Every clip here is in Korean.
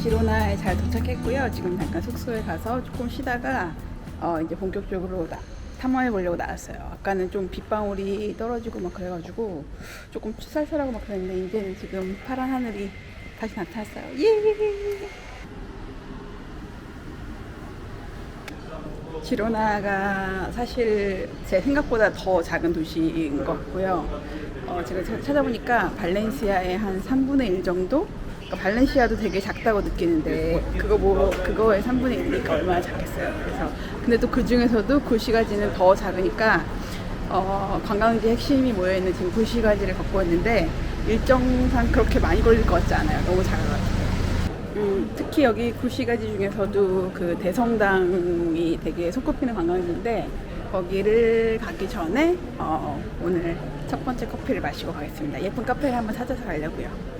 아시나에 잘 도착했고요. 지금 잠깐 숙소에 가서 조금 쉬다가 어, 이제 본격적으로 나- 탐험해 보려고 나왔어요. 아까는 좀 빗방울이 떨어지고 막 그래가지고 조금 쌀쌀하고 막 그랬는데 이제는 지금 파란 하늘이 다시 나타났어요. 예! 지로나가 사실 제 생각보다 더 작은 도시인 것 같고요. 어, 제가 차- 찾아보니까 발렌시아의 한 3분의 1 정도? 그러니까 발렌시아도 되게 작다고 느끼는데 그거 뭐 그거의 3분의 1이니까 얼마나 작겠어요. 그래서 근데 또 그 중에서도 구시가지는 더 작으니까 어, 관광지 핵심이 모여 있는 지금 구시가지를 걷고 있는데 일정상 그렇게 많이 걸릴 것 같지 않아요. 너무 작아가지고. 음, 특히 여기 구시가지 중에서도 그 대성당이 되게 손꼽히는 관광지인데 거기를 가기 전에 어, 오늘 첫 번째 커피를 마시고 가겠습니다. 예쁜 카페를 한번 찾아서 가려고요.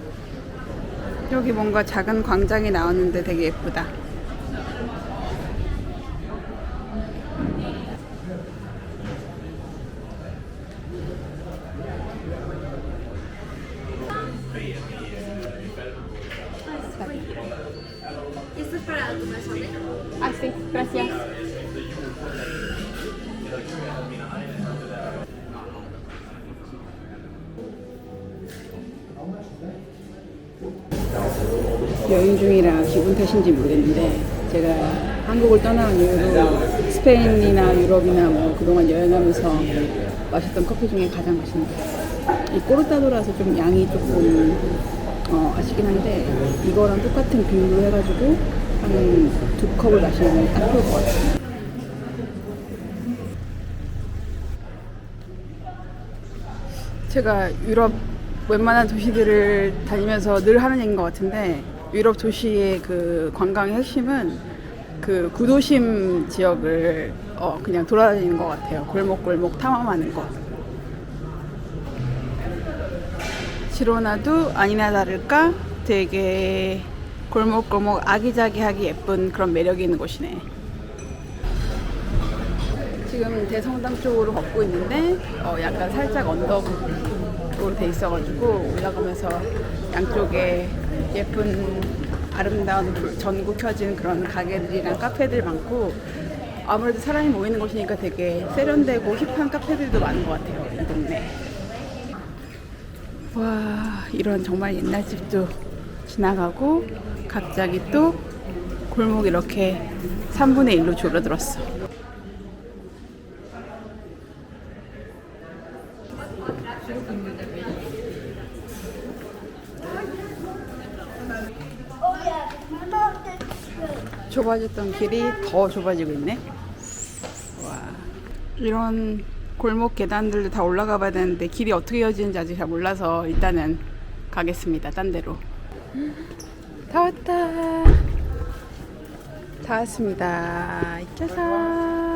여기 뭔가 작은 광장이 나왔는데 되게 예쁘다. 그동안 여행하면서 마셨던 커피 중에 가장 맛있는 거. 이 꼬르타도라서 좀 양이 조금 어, 아쉽긴 한데 이거랑 똑같은 비율로 해가지고 한 두 컵을 마시면 딱 좋을 것 같아요. 제가 유럽 웬만한 도시들을 다니면서 늘 하는 얘기인 것 같은데 유럽 도시의 그 관광의 핵심은 그 구도심 지역을 어 그냥 돌아다니는 것 같아요. 골목골목 탐험하는 것. 지로나도 아니나 다를까 되게 골목골목 아기자기하게 예쁜 그런 매력이 있는 곳이네. 지금 대성당 쪽으로 걷고 있는데 어, 약간 살짝 언덕으로 돼 있어가지고 올라가면서 양쪽에 예쁜 아름다운 불- 전구 켜진 그런 가게들이랑 카페들 많고 아무래도 사람이 모이는 곳이니까 되게 세련되고 힙한 카페들도 많은 것 같아요 이 동네. 와 이런 정말 옛날 집도 지나가고 갑자기 또 골목 이렇게 3분의 1로 줄어들었어. 좁아졌던 길이 더 좁아지고 있네. 와 이런 골목 계단들도 다 올라가 봐야 되는데 길이 어떻게 이어지는지 아직 잘 몰라서 일단은 가겠습니다. 딴 데로. 다 왔다. 다 왔습니다. 짜잔.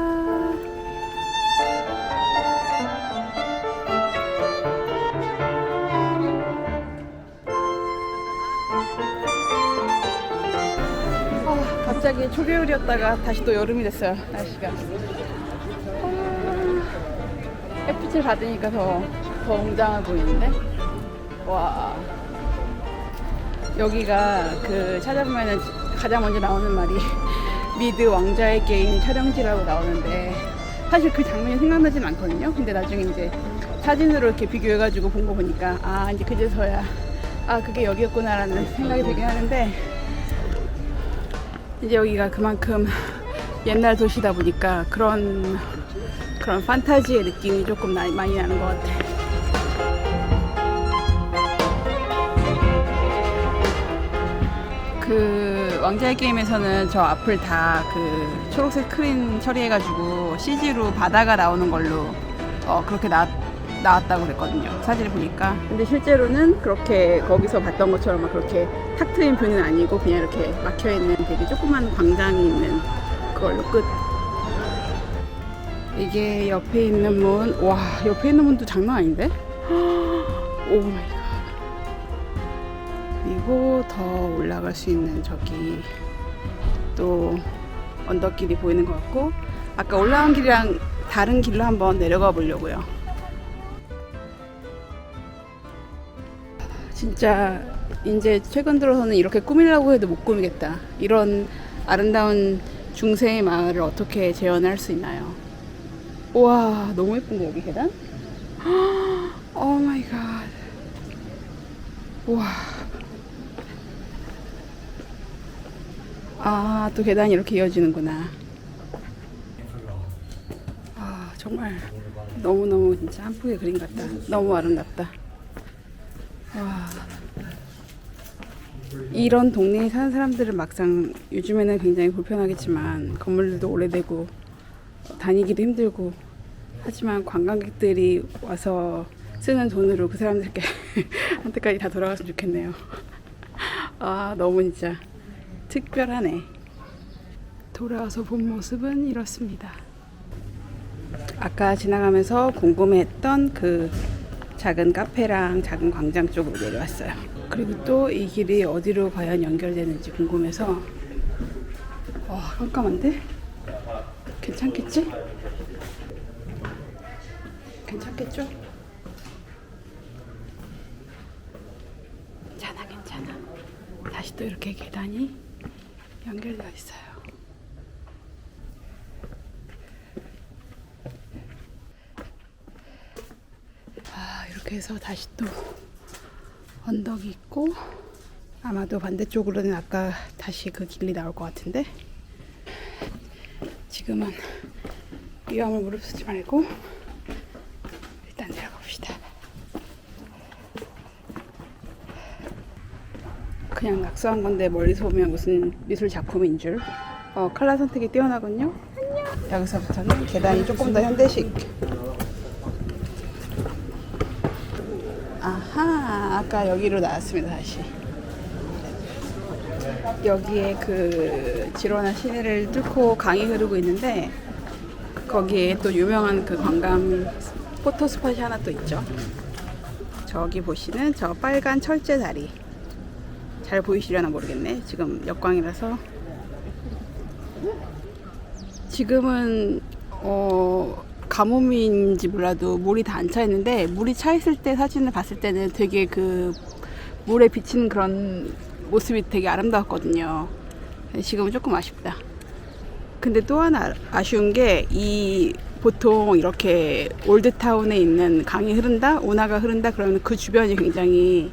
갑자기 초겨울이었다가 다시 또 여름이 됐어요. 날씨가. 아, 햇빛을 받으니까 더, 더 웅장해 보이는데? 와. 여기가 그 찾아보면은 가장 먼저 나오는 말이 미드 왕자의 게임 촬영지라고 나오는데 사실 그 장면이 생각나진 않거든요. 근데 나중에 이제 사진으로 이렇게 비교해가지고 본 거 보니까 아 이제 그제서야 아 그게 여기였구나라는 생각이 들긴 하는데 이제 여기가 그만큼 옛날 도시다 보니까 그런 그런 판타지의 느낌이 조금 나- 많이 나는 것 같아. 그 왕자의 게임에서는 저 앞을 다 그 초록색 스크린 처리해가지고 CG로 바다가 나오는 걸로 어 그렇게 나, 나왔다고 그랬거든요. 사진을 보니까. 근데 실제로는 그렇게 거기서 봤던 것처럼 막 그렇게 탁 트인 뷰는 아니고 그냥 이렇게 막혀 있는 되게 조그만 광장이 있는 그걸로 끝. 이게 옆에 있는 문, 와 옆에 있는 문도 장난 아닌데? 오 마이 갓. 그리고 더 올라갈 수 있는 저기 또 언덕길이 보이는 것 같고 아까 올라온 길이랑 다른 길로 한번 내려가 보려고요. 진짜 이제 최근 들어서는 이렇게 꾸미려고 해도 못 꾸미겠다. 이런 아름다운 중세의 마을을 어떻게 재현할 수 있나요? 우와, 너무 예쁜데 여기 계단? 오 마이 갓. 우와. 아, 또 계단이 이렇게 이어지는구나. 아, 정말 너무너무 진짜 한 폭의 그림 같다. 너무 아름답다. 와. 이런 동네에 사는 사람들은 막상 요즘에는 굉장히 불편하겠지만 건물들도 오래되고 다니기도 힘들고 하지만 관광객들이 와서 쓰는 돈으로 그 사람들께 한테까지 다 돌아갔으면 좋겠네요. 아 너무 진짜 특별하네. 돌아와서 본 모습은 이렇습니다. 아까 지나가면서 궁금해했던 그 작은 카페랑 작은 광장 쪽으로 내려왔어요. 그리고 또 이 길이 어디로 과연 연결되는지 궁금해서 와 깜깜한데? 괜찮겠지? 괜찮겠죠? 괜찮아 괜찮아 다시 또 이렇게 계단이 연결되어 있어요 아 이렇게 해서 다시 또 언덕이 있고 아마도 반대쪽으로는 아까 다시 그 길이 나올 것 같은데 지금은 위험을 무릅쓰지 말고 일단 내려가 봅시다. 그냥 낙서한 건데 멀리서 보면 무슨 미술 작품인 줄. 어, 칼라 선택이 뛰어나군요. 여기서부터는 계단이 조금 더 현대식. 아까 여기로 나왔습니다, 다시. 여기에 그 지로나 시내를 뚫고 강이 흐르고 있는데 거기에 또 유명한 그 관광 포토 스팟이 하나 또 있죠. 저기 보시는 저 빨간 철제 다리. 잘 보이시려나 모르겠네. 지금 역광이라서. 지금은 어 가뭄인지 몰라도 물이 다 안 차 있는데 물이 차 있을 때 사진을 봤을 때는 되게 그 물에 비치는 그런 모습이 되게 아름다웠거든요. 지금은 조금 아쉽다. 근데 또 하나 아쉬운 게 이 보통 이렇게 올드타운에 있는 강이 흐른다, 운하가 흐른다 그러면 그 주변이 굉장히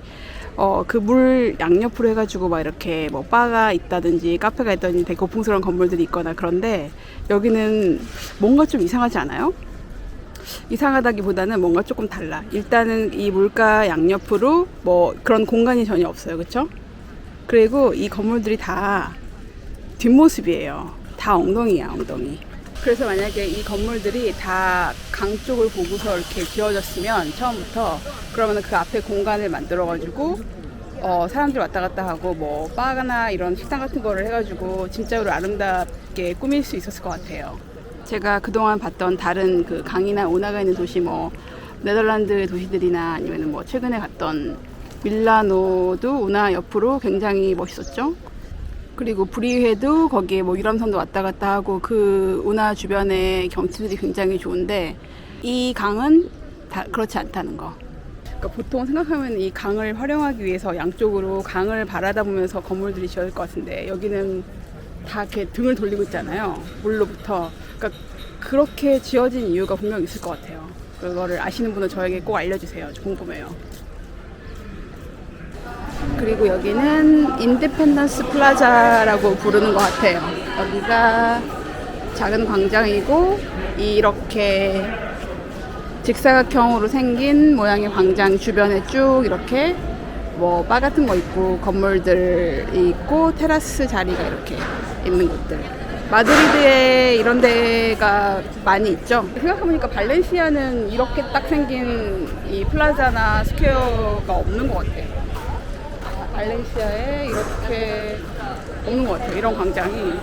어 그 물 양옆으로 해가지고 막 이렇게 뭐 바가 있다든지 카페가 있다든지 되게 고풍스러운 건물들이 있거나 그런데 여기는 뭔가 좀 이상하지 않아요? 이상하다기보다는 뭔가 조금 달라. 일단은 이 물가 양옆으로 뭐 그런 공간이 전혀 없어요. 그쵸? 그리고 이 건물들이 다 뒷모습이에요. 다 엉덩이야, 엉덩이. 그래서 만약에 이 건물들이 다 강 쪽을 보고서 이렇게 지어졌으면 처음부터 그러면 그 앞에 공간을 만들어가지고 어, 사람들 왔다 갔다 하고 뭐 바나 이런 식당 같은 거를 해가지고 진짜로 아름답게 꾸밀 수 있었을 것 같아요. 제가 그동안 봤던 다른 그 강이나 운하가 있는 도시 뭐 네덜란드 도시들이나 아니면 뭐 최근에 갔던 밀라노도 운하 옆으로 굉장히 멋있었죠. 그리고 브리헤도 거기에 뭐 유람선도 왔다 갔다 하고 그 운하 주변의 경치들이 굉장히 좋은데 이 강은 다 그렇지 않다는 거. 그러니까 보통 생각하면 이 강을 활용하기 위해서 양쪽으로 강을 바라다 보면서 건물들이 지어질 것 같은데 여기는 다 이렇게 등을 돌리고 있잖아요. 물로부터. 그러니까 그렇게 지어진 이유가 분명 있을 것 같아요. 그거를 아시는 분은 저에게 꼭 알려주세요. 저 궁금해요. 그리고 여기는 인디펜던스 플라자라고 부르는 것 같아요. 여기가 작은 광장이고 이렇게 직사각형으로 생긴 모양의 광장 주변에 쭉 이렇게 뭐 바 같은 거 있고 건물들이 있고 테라스 자리가 이렇게 있는 곳들. 마드리드에 이런 데가 많이 있죠. 생각해보니까 발렌시아는 이렇게 딱 생긴 이 플라자나 스퀘어가 없는 것 같아요. 발렌시아에 이렇게 없는 것 같아요. 이런 광장이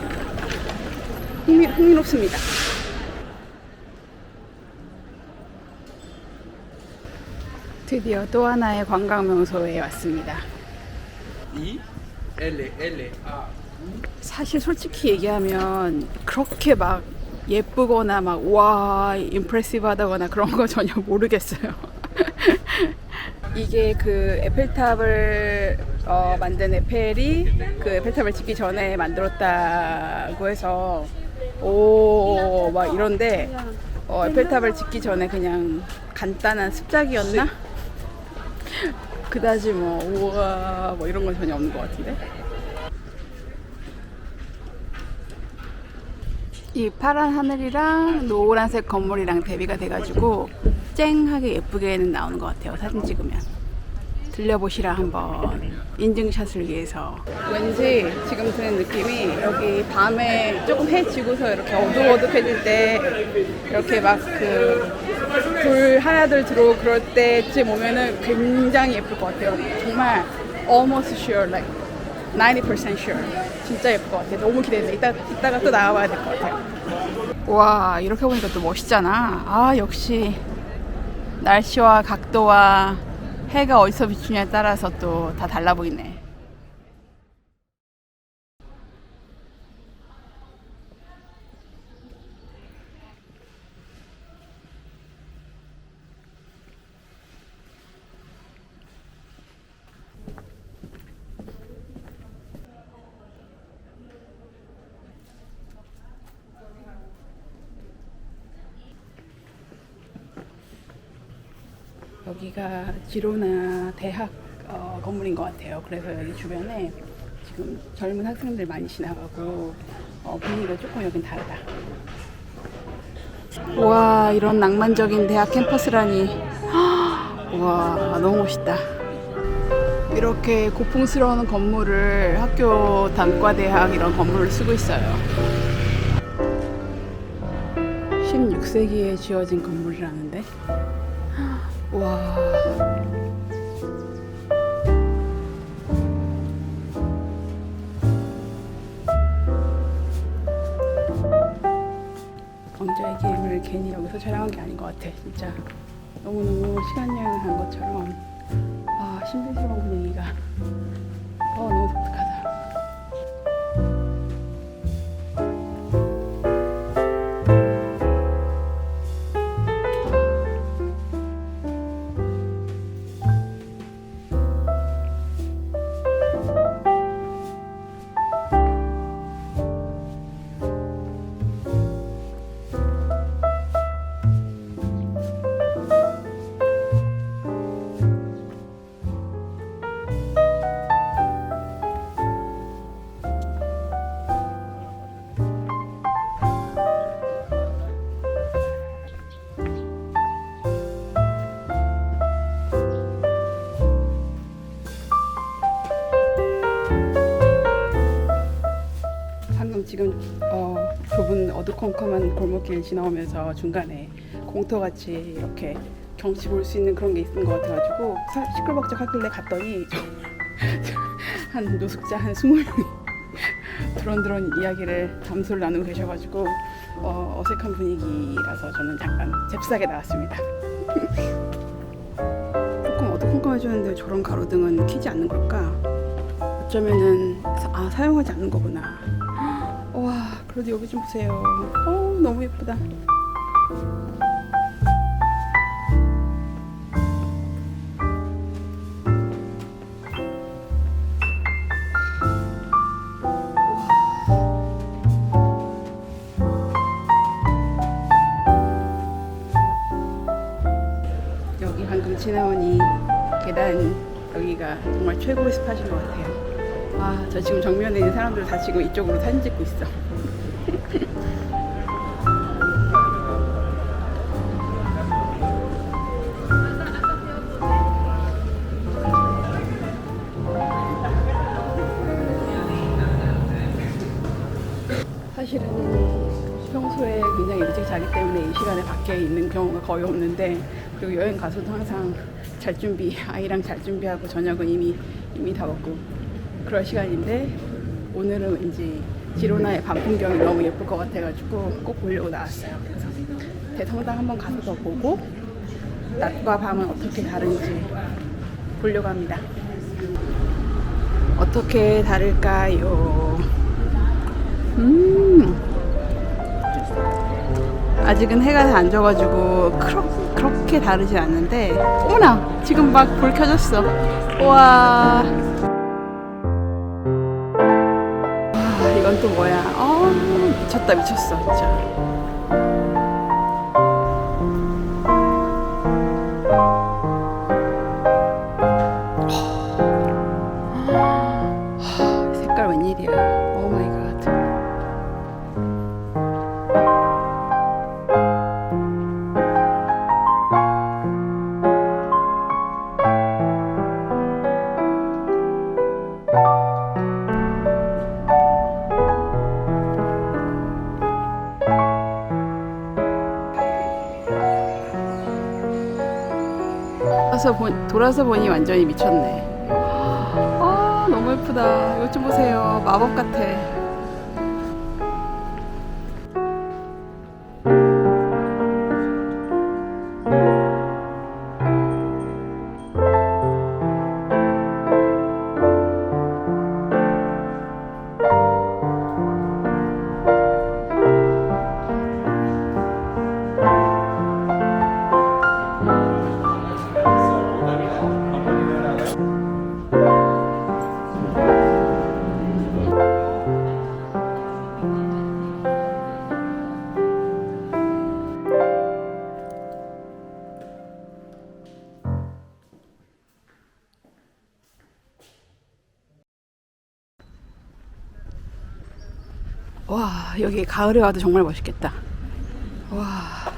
흥미, 흥미롭습니다. 드디어 또 하나의 관광 명소에 왔습니다. I L L A 사실 솔직히 얘기하면 그렇게 막 예쁘거나 막 와 임프레시브하다거나 그런 거 전혀 모르겠어요. 이게 그 에펠탑을 어, 만든 에펠이 그 에펠탑을 짓기 전에 만들었다고 해서 오 막 이런데 어, 에펠탑을 짓기 전에 그냥 간단한 습작이었나? 그다지 뭐 우와 뭐 이런 건 전혀 없는 것 같은데. 이 파란 하늘이랑 노란색 건물이랑 대비가 돼가지고 쨍하게 예쁘게는 나오는 것 같아요 사진 찍으면. 들려보시라 한번. 인증샷을 위해서. 왠지 지금 드는 느낌이 여기 밤에 조금 해 지고서 이렇게 어둑어둑해질 때 이렇게 막 그 불 하나들 들어오고 그럴 때쯤 오면은 굉장히 예쁠 것 같아요. 정말 almost sure like 90% sure. 진짜 예쁠 것 같아. 너무 기대돼. 이따, 이따가 또 나와봐야 될 것 같아요. 와, 이렇게 보니까 또 멋있잖아. 아, 역시 날씨와 각도와 해가 어디서 비추냐에 따라서 또 다 달라 보이네. 여기가 지로나 대학 어, 건물인 것 같아요. 그래서 여기 주변에 지금 젊은 학생들 많이 지나가고 어, 분위기가 조금 여긴 다르다. 와 이런 낭만적인 대학 캠퍼스라니 와 너무 멋있다. 이렇게 고풍스러운 건물을 학교 단과대학 이런 건물을 쓰고 있어요. 16세기에 지어진 건물이라는데 와. 왕자의 게임을 괜히 여기서 촬영한 게 아닌 것 같아, 진짜. 너무너무 시간 여행을 한 것처럼. 아, 신비스러운 분위기가. 어, 너무 독특하다. 어두컴컴한 골목길 지나오면서 중간에 공터같이 이렇게 경치 볼 수 있는 그런 게 있는 것 같아가지고 사- 시끌벅적 하길래 갔더니 한 노숙자 한 20명이 드런드런 이야기를 담소를 나누고 계셔가지고 어, 어색한 분위기라서 저는 잠깐 잽싸게 나왔습니다. 조금 어두컴컴해졌는데 저런 가로등은 켜지 않는 걸까? 어쩌면은 사- 아 사용하지 않는 거구나. 와, 그래도 여기 좀 보세요. 어, 너무 예쁘다. 여기 방금 지나온 이 계단 여기가 정말 최고의 스팟인 것 같아요. 아, 저 지금 정면에 있는 사람들 다 지금 이쪽으로 사진 찍고 있어. 경우가 거의 없는데 그리고 여행 가서도 항상 잘 준비 아이랑 잘 준비하고 저녁은 이미 이미 다 먹고 그럴 시간인데 오늘은 왠지 지로나의 밤 풍경이 너무 예쁠 것 같아가지고 꼭 보려고 나왔어요. 그래서 대성당 한번 가서 더 보고 낮과 밤은 어떻게 다른지 보려고 합니다. 어떻게 다를까요? 음. 아직은 해가 다안 져가지고 그렇, 그렇게 다르지 않는데 어머나 지금 막 불 켜졌어. 우와. 아, 이건 또 뭐야? 어 미쳤다 미쳤어. 진짜 돌아서, 보, 돌아서 보니 완전히 미쳤네. 아, 너무 예쁘다. 이것 좀 보세요. 마법 같아. 여기 가을에 와도 정말 멋있겠다. 와.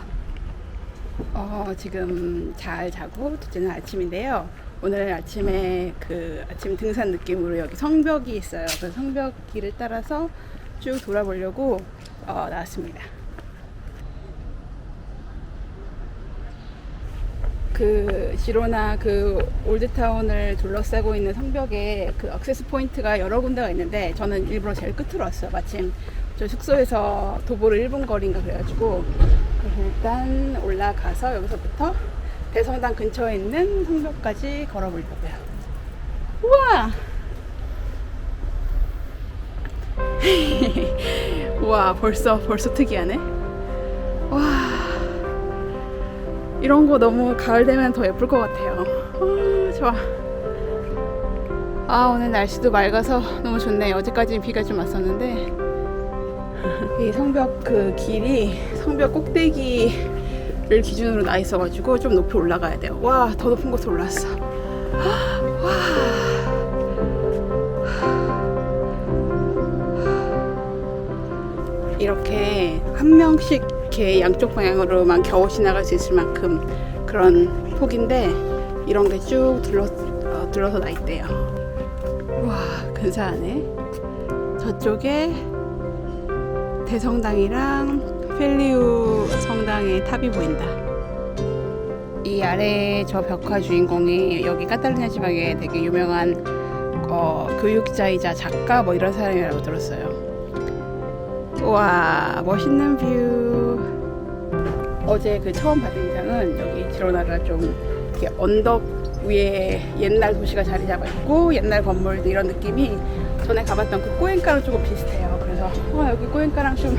어, 지금 잘 자고 둘째는 아침인데요. 오늘 아침에 그 아침 등산 느낌으로 여기 성벽이 있어요. 그 성벽 길을 따라서 쭉 돌아보려고 어, 나왔습니다. 그 지로나 그 올드타운을 둘러싸고 있는 성벽에 그 액세스 포인트가 여러 군데가 있는데 저는 일부러 제일 끝으로 왔어요. 마침 저 숙소에서 도보로 1분 거리인가 그래가지고 일단 올라가서 여기서부터 대성당 근처에 있는 성벽까지 걸어보려고요. 우와! 우와 벌써 벌써 특이하네. 와. 이런 거 너무 가을 되면 더 예쁠 것 같아요. 아, 좋아. 아, 오늘 날씨도 맑아서 너무 좋네요. 어제까지는 비가 좀 왔었는데. 이 성벽 그 길이 성벽 꼭대기를 기준으로 나 있어가지고 좀 높이 올라가야 돼요. 와, 더 높은 곳으로 올랐어. 와. 이렇게 한 명씩 이렇게 양쪽 방향으로만 겨우 지나갈 수 있을 만큼 그런 폭인데 이런 게 쭉 둘러 어, 둘러서 나 있대요. 와 근사하네. 저쪽에 대성당이랑 펠리우 성당의 탑이 보인다. 이 아래 저 벽화 주인공이 여기 카탈루냐 지방에 되게 유명한 어, 교육자이자 작가 뭐 이런 사람이라고 들었어요. 와 멋있는 뷰. 어제 그 처음 받은 인상은 여기 지로나가 좀 이렇게 언덕 위에 옛날 도시가 자리 잡아 있고 옛날 건물들 이런 느낌이 전에 가봤던 그 꼬엔카랑 조금 비슷해요. 그래서 어, 여기 꼬엔카랑 좀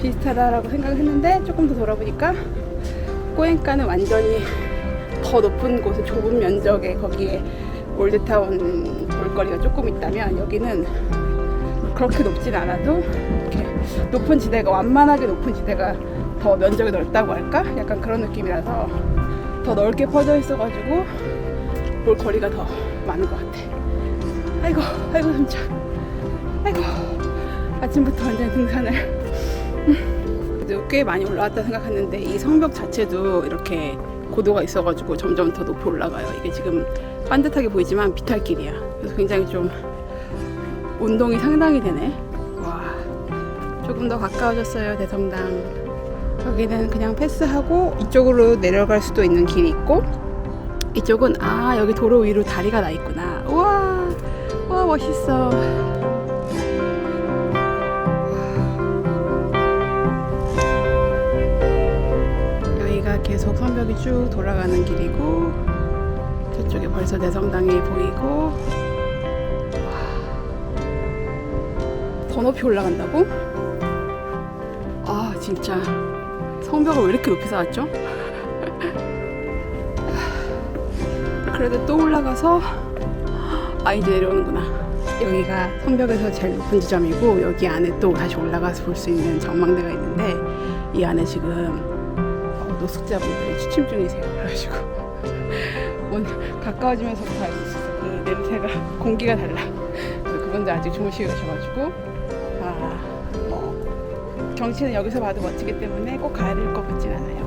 비슷하다라고 생각을 했는데 조금 더 돌아보니까 꼬엔카는 완전히 더 높은 곳에 좁은 면적에 거기에 올드타운 볼거리가 조금 있다면 여기는 그렇게 높진 않아도 이렇게 높은 지대가 완만하게 높은 지대가 더 면적이 넓다고 할까? 약간 그런 느낌이라서 더 넓게 퍼져 있어가지고 볼 거리가 더 많은 것 같아. 아이고, 아이고 숨차. 아이고 아침부터 완전 등산을. 꽤 많이 올라왔다 생각했는데 이 성벽 자체도 이렇게 고도가 있어가지고 점점 더 높이 올라가요. 이게 지금 반듯하게 보이지만 비탈길이야. 그래서 굉장히 좀 운동이 상당히 되네. 와, 조금 더 가까워졌어요, 대성당. 여기는 그냥 패스하고 이쪽으로 내려갈 수도 있는 길이 있고, 이쪽은 아, 여기 도로 위로 다리가 나 있구나. 우와, 와, 멋있어. 계속 성벽이 쭉 돌아가는 길이고, 저쪽에 벌써 대성당이 보이고, 더 높이 올라간다고? 아 진짜 성벽을 왜 이렇게 높이 쌓았죠? 그래도 또 올라가서 아 이제 내려오는구나. 여기가 성벽에서 제일 높은 지점이고 여기 안에 또 다시 올라가서 볼 수 있는 전망대가 있는데 이 안에 지금 어, 노숙자분들이 취침 중이세요. 그래가지고 오늘 가까워지면서부터 알 수 있었어. 그 냄새가 공기가 달라. 그분들 아직 주무시고 계셔가지고 아 뭐. 경치는 여기서 봐도 멋지기 때문에 꼭 가야 될 것 같진 않아요.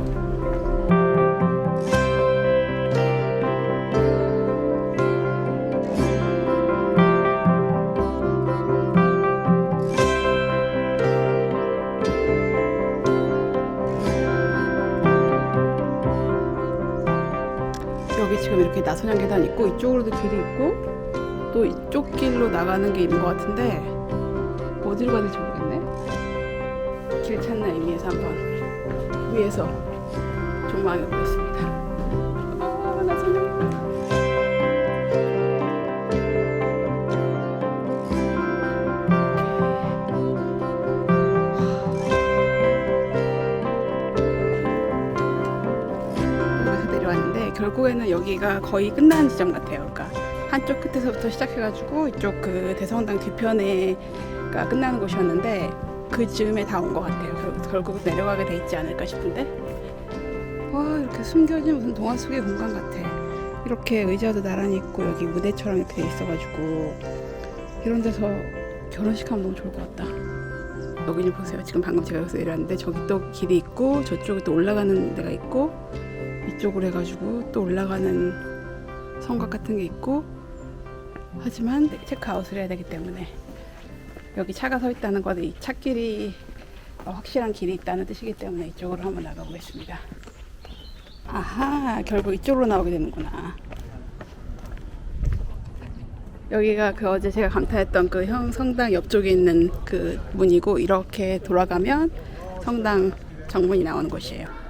있고 이쪽으로도 길이 있고 또 이쪽 길로 나가는 게 있는 것 같은데 어디로 가야 될지 모르겠네. 길 찾는 의미에서 한번 위에서 조망해 보겠습니다. 여기가 거의 끝나는 지점 같아요. 그러니까 한쪽 끝에서부터 시작해가지고 이쪽 그 대성당 뒤편에가 끝나는 곳이었는데 그 즈음에 다 온 것 같아요. 결- 결국 내려가게 돼 있지 않을까 싶은데 와 이렇게 숨겨진 무슨 동화 속의 공간 같아. 이렇게 의자도 나란히 있고 여기 무대처럼 이렇게 돼 있어가지고 이런 데서 결혼식 하면 너무 좋을 것 같다. 여기 좀 보세요. 지금 방금 제가 여기서 내려왔는데 저기 또 길이 있고 저쪽에 또 올라가는 데가 있고 이쪽으로 해가지고 또 올라가는 성곽 같은 게 있고 하지만 체크아웃을 해야 되기 때문에 여기 차가 서 있다는 것은 이 차길이 어, 확실한 길이 있다는 뜻이기 때문에 이쪽으로 한번 나가보겠습니다. 아하, 결국 이쪽으로 나오게 되는구나. 여기가 그 어제 제가 감탄했던 그 형 성당 옆쪽에 있는 그 문이고 이렇게 돌아가면 성당 정문이 나오는 곳이에요.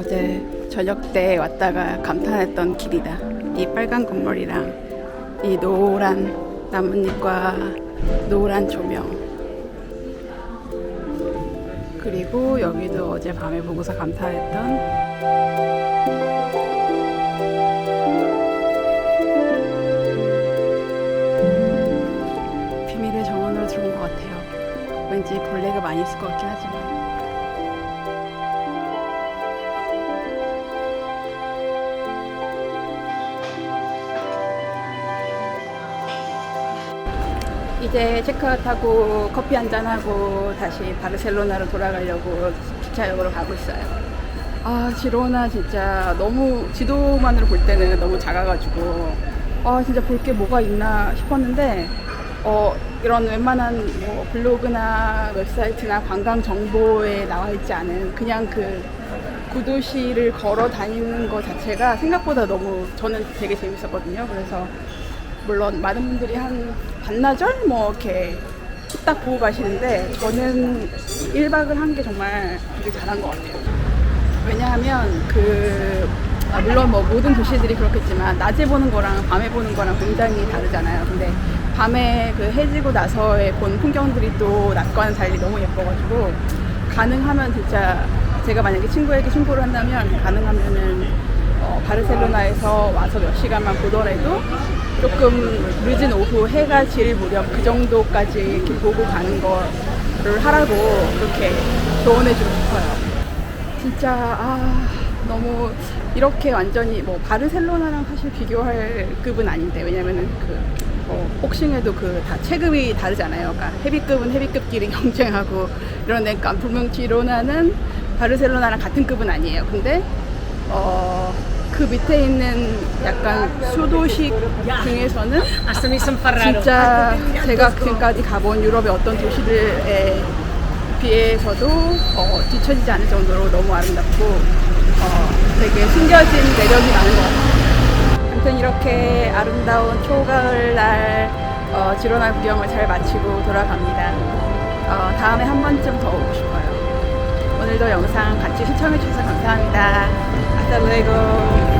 어제 저녁 때 왔다가 감탄했던 길이다. 이 빨간 건물이랑 이 노란 나뭇잎과 노란 조명. 그리고 여기도 어제 밤에 보고서 감탄했던 비밀의 정원으로 들어온 것 같아요. 왠지 벌레가 많이 있을 것 같긴 하지만. 이제 체크아웃하고 커피 한잔 하고 다시 바르셀로나로 돌아가려고 기차역으로 가고 있어요. 아 지로나 진짜 너무 지도만으로 볼 때는 너무 작아가지고 아 진짜 볼 게 뭐가 있나 싶었는데 어 이런 웬만한 뭐 블로그나 웹사이트나 관광 정보에 나와 있지 않은 그냥 그 구도시를 걸어 다니는 것 자체가 생각보다 너무 저는 되게 재밌었거든요. 그래서 물론 많은 분들이 한 반나절 뭐 이렇게 딱 보고 가시는데 저는 1박을 한 게 정말 되게 잘한 것 같아요. 왜냐하면 그 아, 물론 뭐 모든 도시들이 그렇겠지만 낮에 보는 거랑 밤에 보는 거랑 굉장히 다르잖아요. 근데 밤에 그 해지고 나서의 본 풍경들이 또 낮과는 달리 너무 예뻐가지고 가능하면 진짜 제가 만약에 친구에게 신고를 한다면 가능하면은 어, 바르셀로나에서 와서 몇 시간만 보더라도 조금 늦은 오후 해가 질 무렵 그 정도까지 이렇게 보고 가는 거를 하라고 그렇게 조언해주고 싶어요. 진짜 아 너무 이렇게 완전히 뭐 바르셀로나랑 사실 비교할 급은 아닌데 왜냐면은 그뭐 복싱에도 그 다 체급이 다르잖아요. 그러니까 헤비급은 헤비급끼리 경쟁하고 이런데 그러니까 분명 지로나는 바르셀로나랑 같은 급은 아니에요. 근데 어. 그 밑에 있는 약간 수도식 중에서는 진짜 제가 지금까지 가본 유럽의 어떤 도시들에 비해서도 어, 뒤처지지 않을 정도로 너무 아름답고 어, 되게 숨겨진 매력이 많은 것 같아요. 아무튼 이렇게 아름다운 초가을 날 어, 지로나 구경을 잘 마치고 돌아갑니다. 어, 다음에 한 번쯤 더 오고 싶어요. 오늘도 영상 같이 시청해주셔서 감사합니다. 아싸 루에고.